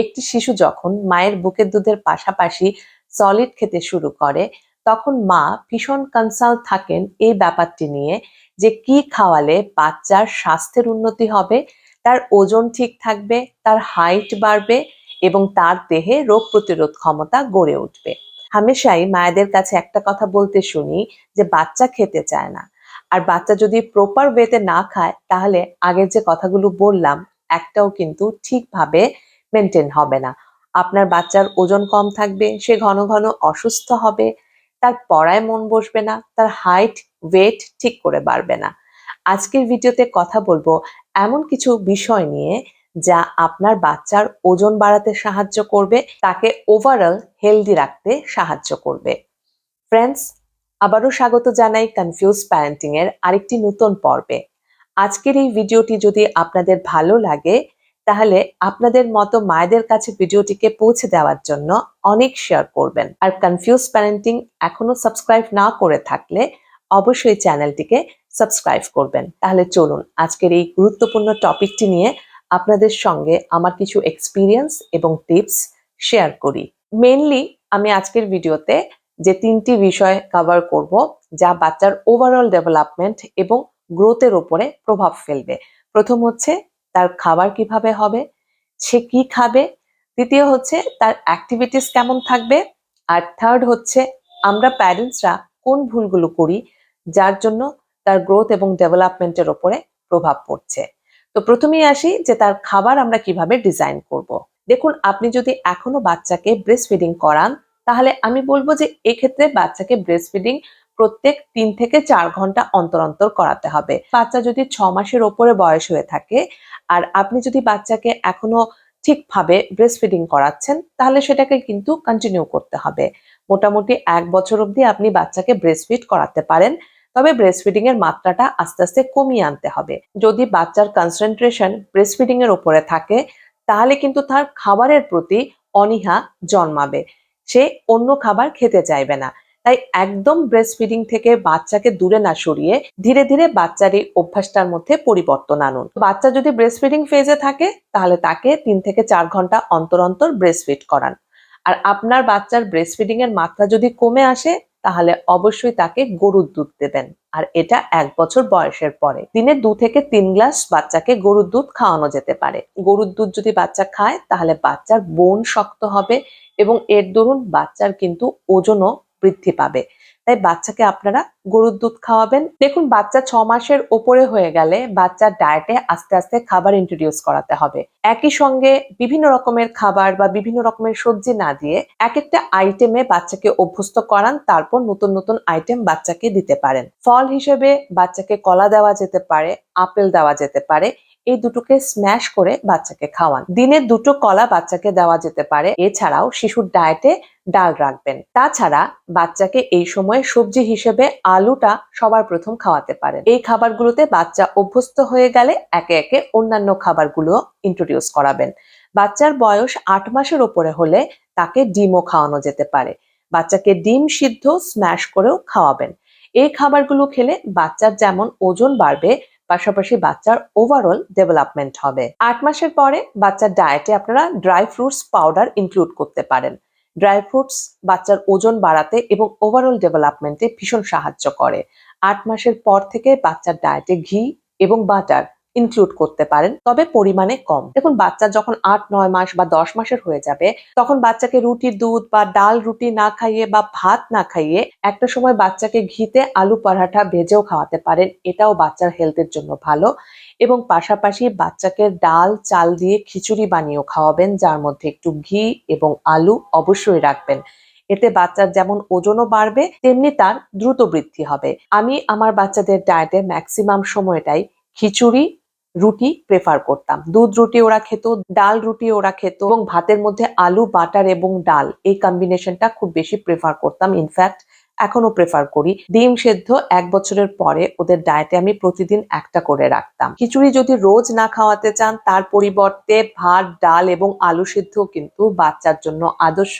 একটি শিশু যখন মায়ের বুকের দুধের পাশাপাশি সলিড খেতে শুরু করে, তখন মা ভীষণ কনসাল্ট থাকেন এই ব্যাপারটি নিয়ে যে কি খাওয়ালে বাচ্চার স্বাস্থ্যের উন্নতি হবে, তার ওজন ঠিক থাকবে, তার হাইট বাড়বে এবং তার দেহে রোগ প্রতিরোধ ক্ষমতা গড়ে উঠবে। হামেশাই মায়েদের কাছে একটা কথা বলতে শুনি যে বাচ্চা খেতে চায় না। আর বাচ্চা যদি প্রপার ওয়েতে না খায়, তাহলে আগের যে কথাগুলো বললাম, একটাও কিন্তু ঠিকভাবে মেনটেন হবে না। আপনার বাচ্চার ওজন কম থাকবে, সে ঘন ঘন অসুস্থ হবে, তার পড়ায় মন বসবে না, তার হাইট ওয়েট ঠিক করে বাড়বে না। আজকের ভিডিওতে কথা বলব এমন কিছু বিষয় নিয়ে যা আপনার বাচ্চার ওজন বাড়াতে সাহায্য করবে, তাকে ওভারঅল হেলদি রাখতে সাহায্য করবে। ফ্রেন্ডস আবারও স্বাগত জানাই কনফিউজ প্যারেন্টিং এর আরেকটি নতুন পর্বে। আজকের এই ভিডিওটি যদি আপনাদের ভালো লাগে তাহলে আপনাদের মতো মায়েদের কাছে ভিডিওটিকে পৌঁছে দেওয়ার জন্য অনেক শেয়ার করবেন। আর কনফিউজ প্যারেন্টিং এখনও সাবস্ক্রাইব না করে থাকলে অবশ্যই চ্যানেলটিকে সাবস্ক্রাইব করবেন। তাহলে চলুন আজকের এই গুরুত্বপূর্ণ টপিকটি নিয়ে আপনাদের সঙ্গে আমার কিছু এক্সপিরিয়েন্স এবং টিপস শেয়ার করি। মেনলি আমি আজকের ভিডিওতে যে তিনটি বিষয় কভার করব, যা বাচ্চার ওভারঅল ডেভেলপমেন্ট এবং গ্রোথের ওপরে প্রভাব ফেলবে। প্রথম হচ্ছে তার খাবার কীভাবে হবে, সে কি খাবে, দ্বিতীয় হচ্ছে তার অ্যাক্টিভিটিস কেমন থাকবে, আর থার্ড হচ্ছে আমরা প্যারেন্টসরা কোন ভুলগুলো করি, যার জন্য তার গ্রোথ এবং ডেভেলপমেন্টের ওপরে প্রভাব পড়ছে তো প্রথমেই আসি যে তার খাবার আমরা কীভাবে ডিজাইন করব। দেখুন, আপনি যদি এখনও বাচ্চাকে ব্রেস্ট ফিডিং করান, তাহলে আমি বলব যে এক্ষেত্রে বাচ্চাকে ব্রেস্ট ফিডিং প্রত্যেক তিন থেকে চার ঘণ্টা অন্তর অন্তর করাতে হবে। বাচ্চা যদি ছ মাসের ওপরে বয়স হয়ে থাকে আর আপনি যদি বাচ্চাকে এখনও ঠিকভাবে ব্রেস্ট ফিডিং করাচ্ছেন, তাহলে সেটাকে কিন্তু কন্টিনিউ করতে হবে। মোটামুটি এক বছর অবধি আপনি বাচ্চাকে ব্রেস্ট ফিড করাতে পারেন, তবে ব্রেস্ট ফিডিং এর মাত্রাটা আস্তে আস্তে কমিয়ে আনতে হবে। যদি বাচ্চার কনসেন্ট্রেশন ব্রেস্ট ফিডিং এর উপরে থাকে, তাহলে কিন্তু তার খাবারের প্রতি অনীহা জন্মাবে। সে অন্য খাবার খেতে চাইবে না। তাই একদম ব্রেস্ট ফিডিং থেকে বাচ্চাকে দূরে না সরিয়ে ধীরে ধীরে বাচ্চার এই অভ্যাসটার মধ্যে পরিবর্তন আনুন। বাচ্চা যদি ব্রেস্ট ফিডিং ফেজে থাকে, তাহলে তাকে তিন থেকে চার ঘণ্টা অন্তর অন্তর ব্রেস্ট ফিড করান। আর আপনার বাচ্চার ব্রেস্ট ফিডিং এর মাত্রা যদি কমে আসে, তাহলে অবশ্যই তাকে গরুর দুধ দেবেন। আর এটা এক বছর বয়সের পরে। দিনে দু থেকে তিন গ্লাস বাচ্চাকে গরুর দুধ খাওয়ানো যেতে পারে। গরুর দুধ যদি বাচ্চা খায়, তাহলে বাচ্চার বোন শক্ত হবে এবং এর দরুন বাচ্চার কিন্তু ওজনও বৃদ্ধি পাবে। তাই বাচ্চাকে আপনারা গরুর দুধ খাওয়াবেন। দেখুন, বাচ্চা ছ মাসের ওপরে হয়ে গেলে বাচ্চার ডায়েটে আস্তে আস্তে খাবার ইন্ট্রোডিউস করাতে হবে। একই সঙ্গে বিভিন্ন রকমের খাবার বা বিভিন্ন রকমের সবজি না দিয়ে এক একটা আইটেমে বাচ্চাকে অভ্যস্ত করান, তারপর নতুন নতুন আইটেম বাচ্চাকে দিতে পারেন। ফল হিসেবে বাচ্চাকে কলা দেওয়া যেতে পারে, আপেল দেওয়া যেতে পারে এই দুটোকে স্ম্যাশ করে বাচ্চাকে খাওয়ান। দিনে দুটো কলা বাচ্চাকে দেওয়া যেতে পারে। এছাড়াও শিশুর ডায়েটে ডাল রাখবেন। তাছাড়া বাচ্চাকে এই সময় সবজি হিসেবে আলুটা সবার প্রথম খাওয়াতে পারেন। এই খাবারগুলোতে বাচ্চা অভ্যস্ত হয়ে গেলে একে একে অন্যান্য খাবারগুলো ইন্ট্রোডিউস করাবেন। বাচ্চার বয়স আট মাসের ওপরে হলে তাকে ডিমও খাওয়ানো যেতে পারে। বাচ্চাকে ডিম সিদ্ধ স্ম্যাশ করেও খাওয়াবেন। এই খাবারগুলো খেলে বাচ্চার যেমন ওজন বাড়বে পাশাপাশি বাচ্চার ওভারঅল ডেভেলপমেন্ট হবে। আট মাসের পরে বাচ্চার ডায়েটে আপনারা ড্রাই ফ্রুটস পাউডার ইনক্লুড করতে পারেন। ড্রাই ফ্রুটস বাচ্চার ওজন বাড়াতে এবং ওভারঅল ডেভেলপমেন্টে ভীষণ সাহায্য করে। আট মাসের পর থেকে বাচ্চার ডায়েটে ঘি এবং বাটার ইনক্লুড করতে পারেন, তবে পরিমাণে কম। দেখুন, বাচ্চা যখন আট, নয় মাস বা দশ মাসের হয়ে যাবে, তখন বাচ্চাকে রুটির দুধ বা ডাল রুটি না খাইয়ে বা ভাত না খাইয়ে একটা সময় বাচ্চাকে ঘিতে আলু পরাঠা ভেজেও খাওয়াতে পারেন। এটাও বাচ্চার হেলথের জন্য ভালো। এবং পাশাপাশি বাচ্চাকে ডাল, চাল দিয়ে খিচুড়ি বানিয়েও খাওয়াবেন, যার মধ্যে একটু ঘি এবং আলু অবশ্যই রাখবেন। এতে বাচ্চার যেমন ওজনও বাড়বে, তেমনি তার দ্রুত বৃদ্ধি হবে। আমি আমার বাচ্চাদের ডায়েটে ম্যাক্সিমাম সময়টাই খিচুড়ি রুটি প্রেফার করতাম। দুধ রুটি ওরা খেত, ডাল রুটি ওরা খেত এবং ভাতের মধ্যে আলু, বাটার এবং ডাল এই কম্বিনেশনটা খুব বেশি প্রেফার করতাম। ইনফ্যাক্ট এখনও প্রেফার করি। ডিম সেদ্ধ এক বছরের পরে ওদের ডায়েটে আমি প্রতিদিন একটা করে রাখতাম। খিচুড়ি যদি রোজ না খাওয়াতে চান, তার পরিবর্তে ভাত, ডাল এবং আলু সিদ্ধ কিন্তু বাচ্চার জন্য আদর্শ,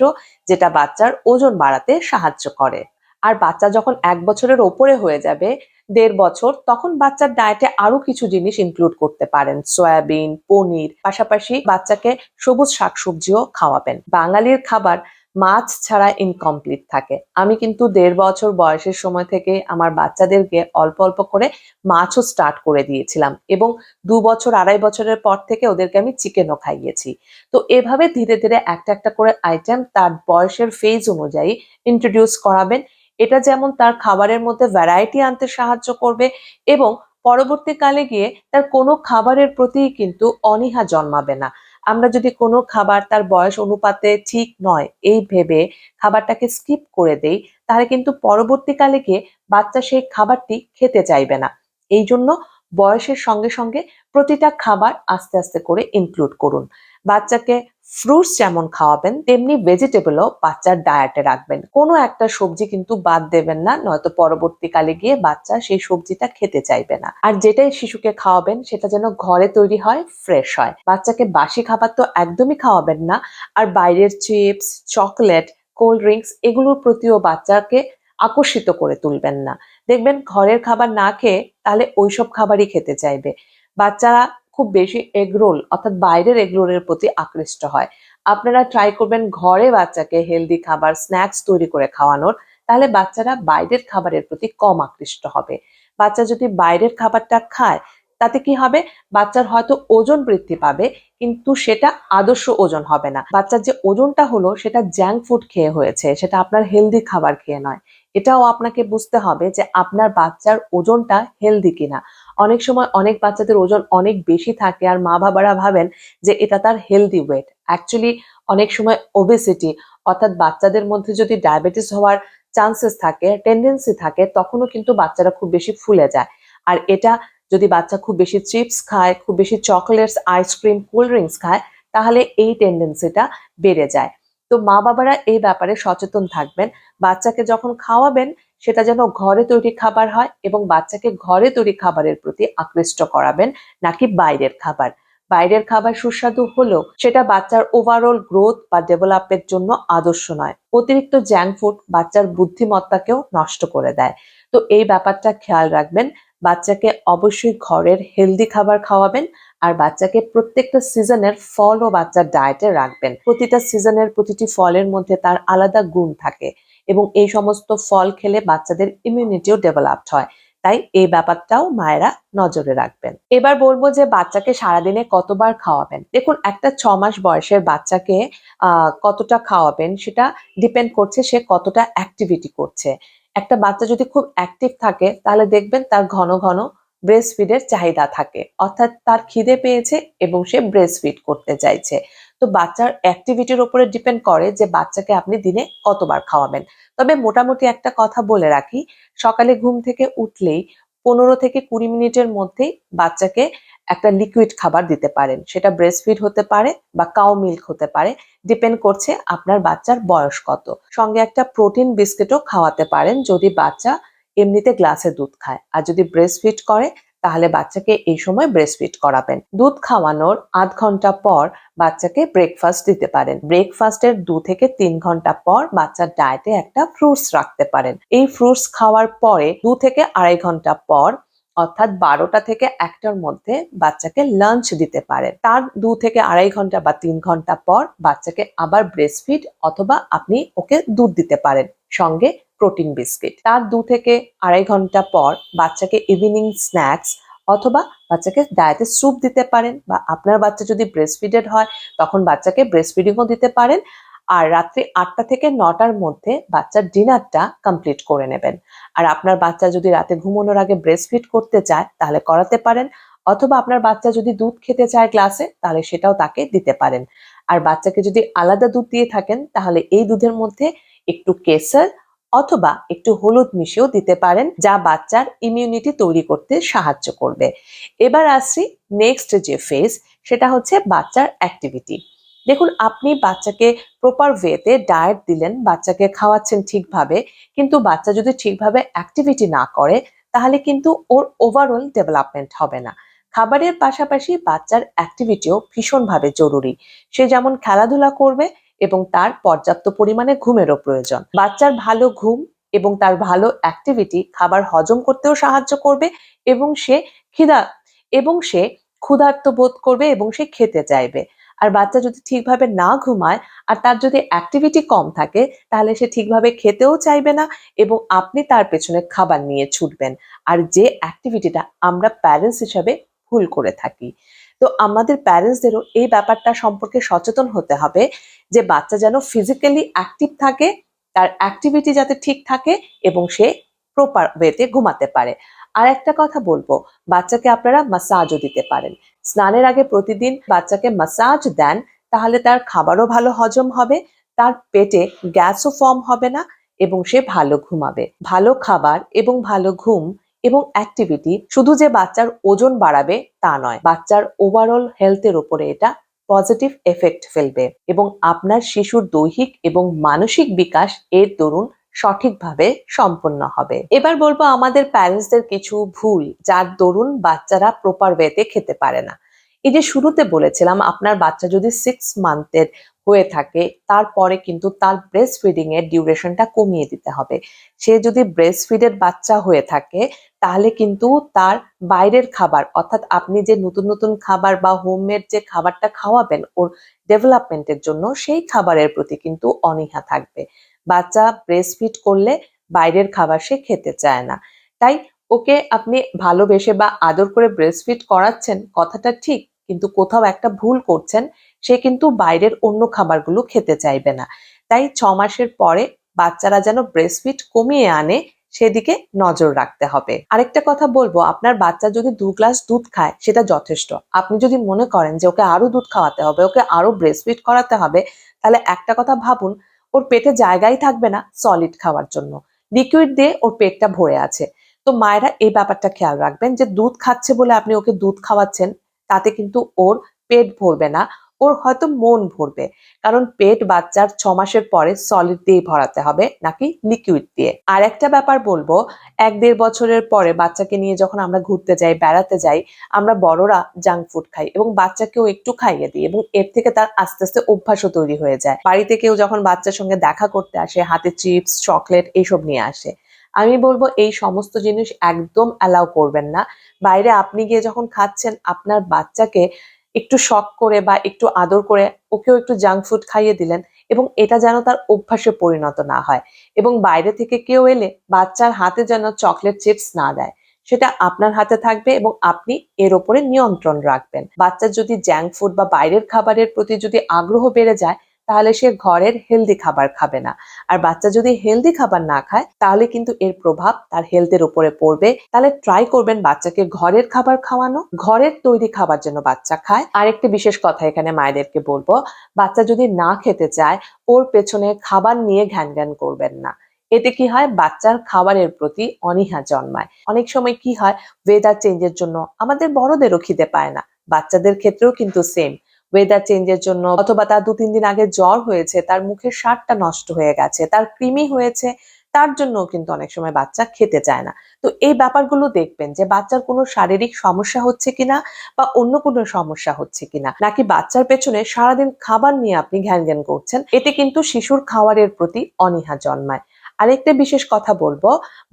যেটা বাচ্চার ওজন বাড়াতে সাহায্য করে। আর বাচ্চা যখন এক বছরের ওপরে হয়ে যাবে দেড় বছর, তখন বাচ্চার ডায়েটে আরও কিছু জিনিস ইনক্লুড করতে পারেন। সয়াবিন, পনির, পাশাপাশি বাচ্চাকে সবুজ শাকসবজিও খাওয়াবেন। বাঙালির খাবার মাছ ছাড়া ইনকমপ্লিট থাকে। আমি কিন্তু দেড় বছর বয়সের সময় থেকে আমার বাচ্চাদেরকে অল্প অল্প করে মাছও স্টার্ট করে দিয়েছিলাম এবং দু বছর, আড়াই বছরের পর থেকে ওদেরকে আমি চিকেনও খাইয়েছি। তো এভাবে ধীরে ধীরে একটা একটা করে আইটেম তার বয়সের ফেজ অনুযায়ী ইন্ট্রোডিউস করাবেন এটা যেমন তার খাবারের মধ্যে ভ্যারাইটি আনতে সাহায্য করবে এবং পরবর্তীকালে গিয়ে তার কোনো খাবারের প্রতি কিন্তু অনীহা জন্মাবে না। আমরা যদি কোনো খাবার তার বয়স অনুপাতে ঠিক নয়, এই ভেবে খাবারটাকে স্কিপ করে দেই, তাহলে কিন্তু পরবর্তীকালে গিয়ে বাচ্চা সেই খাবারটি খেতে চাইবে না। এই জন্য বয়সের সঙ্গে সঙ্গে প্রতিটা খাবার আস্তে আস্তে করে ইনক্লুড করুন। বাচ্চাকে ফ্রুটস যেমন খাওয়াবেন, তেমনি ভেজিটেবলও বাচ্চার ডায়েটে রাখবেন। কোনো একটা সবজি কিন্তু বাদ দেবেন না, নয়তো পরবর্তীকালে গিয়ে বাচ্চা সেই সবজিটা খেতে চাইবে না। আর যেটাই শিশুকে খাওয়াবেন, সেটা যেন ঘরে তৈরি হয় ফ্রেশ হয়। বাচ্চাকে বাসি খাবার তো একদমই খাওয়াবেন না, আর বাইরের চিপস চকলেট কোল্ড ড্রিঙ্কস এগুলোর প্রতিও বাচ্চাকে আকর্ষিত করে তুলবেন না। দেখবেন ঘরের খাবার না খেয়ে তাহলে ওইসব খাবারই খেতে চাইবে। বাচ্চারা খুব বেশি এগরোল, অর্থাৎ বাইরের এগরোলের প্রতি আকৃষ্ট হয়। আপনারা ট্রাই করবেন ঘরে বাচ্চাকে হেলদি খাবার স্ন্যাক্স তৈরি করে খাওয়ানোর, তাহলে বাচ্চারা বাইরের খাবারের প্রতি কম আকৃষ্ট হবে। বাচ্চা যদি বাইরের খাবারটা খায়, তাতে কি হবে? বাচ্চার হয়তো ওজন বৃদ্ধি পাবে, কিন্তু সেটা আদর্শ ওজন হবে না। বাচ্চার যে ওজনটা হলো, সেটা জ্যাঙ্ক ফুড খেয়ে হয়েছে, সেটা আপনার হেলদি খাবার খেয়ে নয়। এটাও আপনাকে বুঝতে হবে যে আপনার বাচ্চার ওজনটা হেলদি কিনা। অনেক সময় অনেক বাচ্চাদের ওজন অনেক বেশি থাকে আর মা বাবারা ভাবেন যে এটা তার হেলদি ওয়েট অ্যাকচুয়ালি অনেক সময় ওবেসিটি অর্থাৎ বাচ্চাদের মধ্যে যদি ডায়াবেটিস হওয়ার চান্সেস থাকে টেন্ডেন্সি থাকে, তখনও কিন্তু বাচ্চারা খুব বেশি ফুলে যায়। আর এটা যদি বাচ্চা খুব বেশি চিপস খায়, খুব বেশি চকলেটস আইসক্রিম কোল্ড ড্রিঙ্কস খায়, তাহলে এই টেন্ডেন্সিটা বেড়ে যায়। তো মা বাবারা এই ব্যাপারে সচেতন থাকবেন। বাচ্চাকে যখন খাওয়াবেন, সেটা যেন ঘরে তৈরি খাবার হয় এবং বাচ্চাকে ঘরে তৈরি খাবারের প্রতি আকৃষ্ট করাবেন, নাকি বাইরের খাবার। বাইরের খাবার সুস্বাদু হলেও সেটা বাচ্চার ওভারঅল গ্রোথ বা ডেভেলপের জন্য আদর্শ নয়। অতিরিক্ত জ্যাঙ্ক ফুড বাচ্চার বুদ্ধিমত্তাকেও নষ্ট করে দেয়। তো এই ব্যাপারটা খেয়াল রাখবেন। বাচ্চাকে অবশ্যই ঘরের হেলদি খাবার খাওয়াবেন। আর বাচ্চাকে প্রত্যেকটা সিজনের ফল ও বাচ্চার ডায়েটে রাখবেন। প্রতিটা সিজনের প্রতিটি ফলের মধ্যে তার আলাদা গুণ থাকে এবং এই সমস্ত ফল খেলে বাচ্চাদের ইমিউনিটিও ডেভেলপড হয়। তাই এই ব্যাপারটাও মায়েরা নজরে রাখবেন। এবার বলব যে বাচ্চাকে সারাদিনে কতবার খাওয়াবেন? দেখুন, একটা ছ মাস বয়সের বাচ্চাকে কতটা খাওয়াবেন সেটা ডিপেন্ড করছে সে কতটা অ্যাক্টিভিটি করছে। একটা বাচ্চা যদি খুব অ্যাক্টিভ থাকে, তাহলে দেখবেন তার ঘন ঘন ব্রেস্ট ফিডের চাহিদা থাকে। অর্থাৎ তার খিদে পেয়েছে এবং সে ব্রেস্ট ফিড করতে চাইছে। তো বাচ্চার অ্যাক্টিভিটির উপরে ডিপেন্ড করে যে বাচ্চাকে আপনি দিনে কতবার খাওয়াবেন। তবে মোটামুটি একটা কথা বলে রাখি, সকালে ঘুম থেকে উঠলেই পনেরো থেকে কুড়ি মিনিটের মধ্যেই বাচ্চাকে একটা লিকুইড খাবার দিতে পারেন। সেটা ব্রেস্ট ফিড হতে পারে বা কাউ মিল্ক হতে পারে ডিপেন্ড করছে আপনার বাচ্চার বয়স কত। সঙ্গে একটা প্রোটিন বিস্কিটও খাওয়াতে পারেন যদি বাচ্চা এমনিতে গ্লাসে দুধ খায়। আর যদি ব্রেস্ট ফিড করে, তাহলে বাচ্চাকে এই সময় ব্রেস্ট ফিড করাবেন। দুধ খাওয়ানোর আধ ঘণ্টা পর বাচ্চাকে ব্রেকফাস্ট দিতে পারেন। ব্রেকফাস্টের দু থেকে তিন ঘণ্টা পর বাচ্চার ডায়েটে একটা ফ্রুটস রাখতে পারেন। এই ফ্রুটস খাওয়ার পরে দু থেকে আড়াই ঘণ্টা পর, অর্থাৎ বারোটা থেকে একটার মধ্যে বাচ্চাকে লাঞ্চ দিতে পারেন। তার দু থেকে আড়াই ঘণ্টা বা তিন ঘণ্টা পর বাচ্চাকে আবার ব্রেস্ট ফিড অথবা আপনি ওকে দুধ দিতে পারেন। সঙ্গে প্রোটিন বিস্কিট তার দু থেকে আড়াই ঘণ্টা পর বাচ্চাকে ইভিনিং স্ন্যাক্স অথবা বাচ্চাকে ডায়েটে স্যুপ দিতে পারেন বা আপনার বাচ্চা যদি ব্রেস্ট ফিডেড হয়, তখন বাচ্চাকে ব্রেস্ট ফিডিংও দিতে পারেন। আর রাত্রি আটটা থেকে নটার মধ্যে বাচ্চার ডিনারটা কমপ্লিট করে নেবেন। আর আপনার বাচ্চা যদি রাতে ঘুমানোর আগে ব্রেস্ট ফিড করতে চায়, তাহলে করাতে পারেন। অথবা আপনার বাচ্চা যদি দুধ খেতে চায় ক্লাসে তাহলে সেটাও তাকে দিতে পারেন। আর বাচ্চাকে যদি আলাদা দুধ দিয়ে থাকেন, তাহলে এই দুধের মধ্যে একটু কেসার অথবা একটু হলুদ মিশিয়েও দিতে পারেন, যা বাচ্চার ইমিউনিটি তৈরি করতে সাহায্য করবে। এবার আসছি নেক্সট যে ফেজ সেটা হচ্ছে বাচ্চার অ্যাক্টিভিটি দেখুন, আপনি বাচ্চাকে প্রপার ওয়েতে ডায়েট দিলেন, বাচ্চাকে খাওয়াচ্ছেন ঠিকভাবে, কিন্তু বাচ্চা যদি ঠিকভাবে অ্যাক্টিভিটি না করে, তাহলে কিন্তু ওর ওভারঅল ডেভেলপমেন্ট হবে না। খাবারের পাশাপাশি বাচ্চার অ্যাক্টিভিটিও ভীষণভাবে জরুরি। সে যেমন খেলাধুলা করবে এবং তার পর্যাপ্ত পরিমাণে ঘুমেরও প্রয়োজন। বাচ্চার ভালো ঘুম এবং তার ভালো অ্যাক্টিভিটি খাবার হজম করতেও সাহায্য করবে এবং সে খিদা এবং সে ক্ষুধার্ত বোধ করবে এবং সে খেতে চাইবে। আর বাচ্চা যদি ঠিকভাবে না ঘুমায় আর তার যদি অ্যাক্টিভিটি কম থাকে, তাহলে সে ঠিকভাবে খেতেও চাইবে না এবং আপনি তার পেছনে খাবার নিয়ে ছুটবেন। আর যে অ্যাক্টিভিটিটা আমরা প্যারেন্টস হিসাবে ভুল করে থাকি। তো আমাদের প্যারেন্টসদেরও এই ব্যাপারটা সম্পর্কে সচেতন হতে হবে যে বাচ্চা যেন ফিজিক্যালি অ্যাক্টিভ থাকে, তার অ্যাক্টিভিটি যাতে ঠিক থাকে এবং সে প্রপার ওয়েতে ঘুমাতে পারে। আর একটা কথা বলব, বাচ্চাকে আপনারা মাসাজও দিতে পারেন। স্নানের আগে প্রতিদিন বাচ্চাকে মাসাজ দেন, তাহলে তার খাবারও ভালো হজম হবে, তার পেটে গ্যাসও ফর্ম হবে না এবং সে ভালো ঘুমাবে। ভালো খাবার এবং ভালো ঘুম এবং অ্যাক্টিভিটি শুধু যে বাচ্চার ওজন বাড়াবে তা নয়, বাচ্চার ওভারঅল হেলথের উপরে এটা পজিটিভ এফেক্ট ফেলবে এবং আপনার শিশুর দৈহিক এবং মানসিক বিকাশ এর দরুন সঠিকভাবে সম্পন্ন হবে। এবার বলব আমাদের প্যারেন্টসদের কিছু ভুল যার দরুন বাচ্চারা প্রপার ওয়েতে খেতে পারে না। এই যে শুরুতে বলেছিলাম, আপনার বাচ্চা যদি সিক্স মান্থের হয়ে থাকে, তারপরে কিন্তু তার ব্রেস্ট ফিডিং এর ডিউরেশনটা কমিয়ে দিতে হবে। সে যদি ব্রেস্ট ফিডের বাচ্চা হয়ে থাকে, তাহলে কিন্তু তার বাইরের খাবার, অর্থাৎ আপনি যে নতুন নতুন খাবার বা হোমমেড যে খাবারটা খাওয়াবেন, ওর ডেভেলপমেন্টের জন্য সেই খাবারের প্রতি কিন্তু অনীহা থাকবে। বাচ্চা ব্রেস্ট ফিড করলে বাইরের খাবার সে খেতে চায় না। তাই ওকে আপনি ভালোবেসে বা আদর করে ব্রেস্ট ফিড করাচ্ছেন, কথাটা ঠিক কিন্তু কোথাও একটা ভুল করছেন, সে কিন্তু বাইরের অন্য খাবারগুলো খেতে চাইবে না। তাই ছ মাসের পরে বাচ্চারা যেন ব্রেস্ট ফিড কমিয়ে আনে, সেদিকে নজর রাখতে হবে। আরেকটা কথা বলব, আপনার বাচ্চা যদি দু গ্লাস দুধ খায়, সেটা যথেষ্ট। আপনি যদি মনে করেন যে ওকে আরও দুধ খাওয়াতে হবে, ওকে আরও ব্রেস্ট ফিড করাতে হবে, তাহলে একটা কথা ভাবুন, ওর পেটে জায়গাই থাকবে না সলিড খাওয়ার জন্য। লিকুইড দিয়ে ওর পেটটা ভরে আছে। তো মায়েরা এই ব্যাপারটা খেয়াল রাখবেন যে দুধ খাচ্ছে বলে আপনি ওকে দুধ খাওয়াচ্ছেন তাতে কিন্তু ওর পেট ভরবে না, ওর হয়তো মন ভরবে। কারণ পেট বাচ্চার ছ মাসের পরে সলিড দিয়ে ভরাতে হবে, নাকি লিকুইড দিয়ে। আর একটা ব্যাপার বলব, এক দেড় বছরের পরে বাচ্চাকে নিয়ে যখন আমরা ঘুরতে যাই, বেড়াতে যাই, আমরা বড়রা জাঙ্ক ফুড খাই এবং বাচ্চাকেও একটু খাইয়ে দিই এবং এর থেকে তার আস্তে আস্তে অভ্যাসও তৈরি হয়ে যায়। বাড়িতে কেউ যখন বাচ্চার সঙ্গে দেখা করতে আসে, হাতে চিপস চকলেট এইসব নিয়ে আসে। আমি বলব এই সমস্ত জিনিস একদম অ্যালাউ করবেন না। বাইরে আপনি গিয়ে যখন খাচ্ছেন, আপনার বাচ্চাকে একটু শখ করে বা একটু আদর করে ওকেও একটু জাঙ্ক ফুড খাইয়ে দিলেন এবং এটা যেন তার অভ্যাসে পরিণত না হয় এবং বাইরে থেকে কেউ এলে বাচ্চার হাতে যেন চকলেট চিপস না দেয়, সেটা আপনার হাতে থাকবে এবং আপনি এর ওপরে নিয়ন্ত্রণ রাখবেন। বাচ্চার যদি জাঙ্ক ফুড বা বাইরের খাবারের প্রতি যদি আগ্রহ বেড়ে যায় তাহলে সে ঘরের হেলদি খাবার খাবে না। আর বাচ্চা যদি হেলদি খাবার না খায়, তাহলে কিন্তু এর প্রভাব তার হেলথের উপরে পড়বে। তাহলে ট্রাই করবেন বাচ্চাকে ঘরের খাবার খাওয়ানো, ঘরের তৈরি খাবার যেন বাচ্চা খায়। আর একটি বিশেষ কথা এখানে মায়েদেরকে বলব, বাচ্চা যদি না খেতে চায়, ওর পেছনে খাবার নিয়ে ঘ্যান ঘ্যান করবেন না। এতে কি হয়? বাচ্চার খাবারের প্রতি অনীহা জন্মায়। অনেক সময় কি হয়? ওয়েদার চেঞ্জের জন্য আমাদের বড়দেরও খিদে পায় না। বাচ্চাদের ক্ষেত্রেও কিন্তু সেম ওয়েদার চেঞ্জের জন্য, অথবা তার দু তিন দিন আগে জ্বর হয়েছে, তার মুখের স্বাদটা নষ্ট হয়ে গেছে, তার কৃমি হয়েছে, তার জন্য কিন্তু অনেক সময় বাচ্চা খেতে চায় না। তো এই ব্যাপারগুলো দেখবেন যে বাচ্চার কোনো শারীরিক সমস্যা হচ্ছে কিনা বা অন্য কোনো সমস্যা হচ্ছে কিনা, নাকি বাচ্চার পেছনে সারাদিন খাবার নিয়ে আপনি ঘ্যান ঘ্যান করছেন, এতে কিন্তু শিশুর খাবারের প্রতি অনীহা জন্মায়। আরেকটা বিশেষ কথা বলব,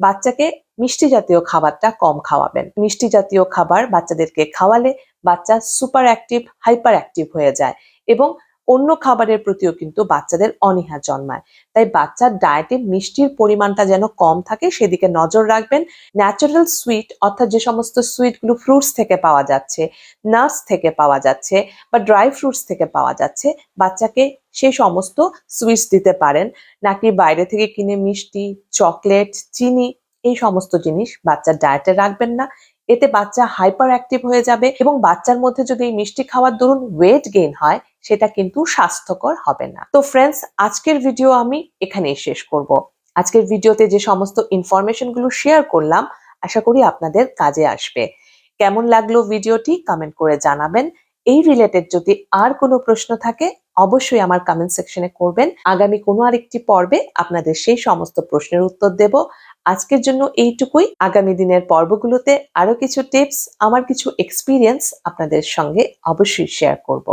বাচ্চাকে মিষ্টি জাতীয় খাবারটা কম খাওয়াবেন। মিষ্টি জাতীয় খাবার বাচ্চাদেরকে খাওয়ালে বাচ্চা সুপার অ্যাক্টিভ হাইপার অ্যাক্টিভ হয়ে যায় এবং অন্য খাবারের প্রতিও কিন্তু বাচ্চাদের অনীহা জন্মায়। তাই বাচ্চার ডায়েটে মিষ্টির পরিমাণটা যেন কম থাকে সেদিকে নজর রাখবেন। ন্যাচারাল সুইট অর্থাৎ যে সমস্ত সুইটগুলো ফ্রুটস থেকে পাওয়া যাচ্ছে নাটস থেকে পাওয়া যাচ্ছে বা ড্রাই ফ্রুটস থেকে পাওয়া যাচ্ছে, বাচ্চাকে সেই সমস্ত সুইটস দিতে পারেন। নাকি বাইরে থেকে কিনে মিষ্টি চকলেট চিনি এই সমস্ত জিনিস বাচ্চার ডায়েটে রাখবেন না। এতে বাচ্চা হাইপার অ্যাক্টিভ হয়ে যাবে এবং বাচ্চার মধ্যে যদি এই মিষ্টি খাওয়ার দরুন ওয়েট গেইন হয়, সেটা কিন্তু স্বাস্থ্যকর হবে না। তো ফ্রেন্ডস আজকের ভিডিও আমি এখানেই শেষ করব। আজকের ভিডিওতে যে সমস্ত ইনফরমেশনগুলো শেয়ার করলাম, আশা করি আপনাদের কাজে আসবে। কেমন লাগল ভিডিওটি কমেন্ট করে জানাবেন। এই রিলেটেড যদি আর কোনো প্রশ্ন থাকে, অবশ্যই আমার কমেন্ট সেকশনে করবেন। আগামী কোনো আরেকটি পর্বে আপনাদের সেই সমস্ত প্রশ্নের উত্তর দেব। আজকের জন্য এইটুকুই। আগামী দিনের পর্বগুলোতে আরও কিছু টিপস আমার কিছু এক্সপিরিয়েন্স আপনাদের সঙ্গে অবশ্যই শেয়ার করব।